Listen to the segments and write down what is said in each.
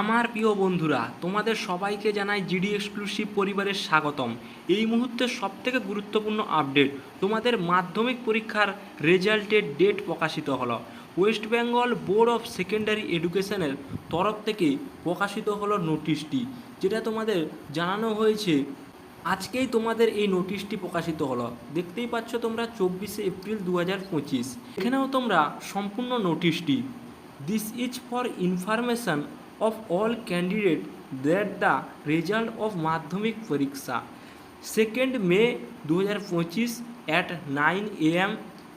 আমার প্রিয় বন্ধুরা, তোমাদের সবাইকে জানাই জিডি এক্সক্লুসিভ পরিবারের স্বাগতম। এই মুহূর্তের সবথেকে গুরুত্বপূর্ণ আপডেট তোমাদের মাধ্যমিক পরীক্ষার রেজাল্টের ডেট প্রকাশিত হলো। West Bengal board of secondary এডুকেশনের তরফ থেকে প্রকাশিত হলো নোটিশটি যেটা তোমাদের জানানো হয়েছে। আজকেই তোমাদের এই নোটিশটি প্রকাশিত হলো। দেখতেই পাচ্ছ তোমরা চব্বিশে এপ্রিল দু হাজার পঁচিশ। এখানেও তোমরা সম্পূর্ণ নোটিশটি this is for information that the result of Madhyamik পরীক্ষা। সেকেন্ড মে দু হাজার পঁচিশ at nine A M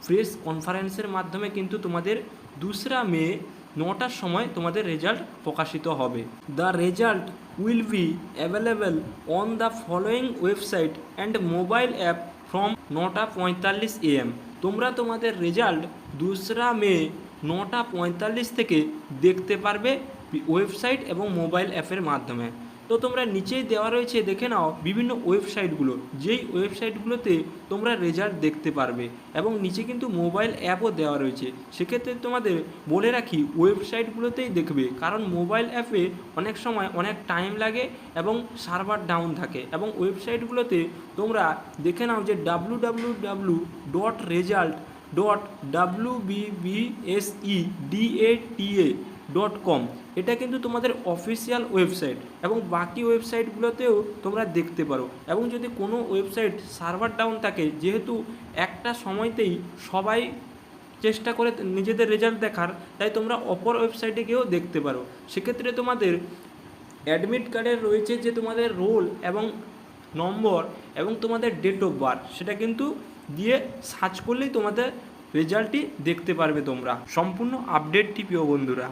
press কনফারেন্সের মাধ্যমে কিন্তু তোমাদের দোসরা মে নটার সময় তোমাদের রেজাল্ট প্রকাশিত হবে। The result will be available on the following website and mobile app from নটা পঁয়তাল্লিশ এএম তোমরা তোমাদের রেজাল্ট দোসরা মে নটা পঁয়তাল্লিশ থেকে দেখতে পারবে ওয়েবসাইট এবং মোবাইল অ্যাপের মাধ্যমে। তো তোমরা নিচেই দেওয়া রয়েছে, দেখে নাও, বিভিন্ন ওয়েবসাইটগুলো। যেই ওয়েবসাইটগুলোতে তোমরা রেজাল্ট দেখতে পারবে এবং নিচে কিন্তু মোবাইল অ্যাপও দেওয়া রয়েছে। সেক্ষেত্রে তোমাদের বলে রাখি, ওয়েবসাইটগুলোতেই দেখবে, কারণ মোবাইল অ্যাপে অনেক সময় অনেক টাইম লাগে এবং সার্ভার ডাউন থাকে। এবং ওয়েবসাইটগুলোতে তোমরা দেখে নাও যে W W W dot result dot W BBSE DATA dot com এটা কিন্তু তোমাদের অফিসিয়াল ওয়েবসাইট এবং বাকি ওয়েবসাইটগুলোতেও তোমরা দেখতে পারো। এবং যদি কোনো ওয়েবসাইট সার্ভার ডাউন থাকে, যেহেতু একটা সময়তেই সবাই চেষ্টা করে নিজেদের রেজাল্ট দেখার, তাই তোমরা অপর ওয়েবসাইটে গিয়েও দেখতে পারো। সেক্ষেত্রে তোমাদের অ্যাডমিট কার্ডের রয়েছে যে তোমাদের রোল এবং নম্বর এবং তোমাদের ডেট অফ বার্থ সেটা কিন্তু দিয়ে সার্চ করলেই তোমাদের রেজাল্টটি দেখতে পারবে তোমরা। সম্পূর্ণ আপডেটটি প্রিয় বন্ধুরা।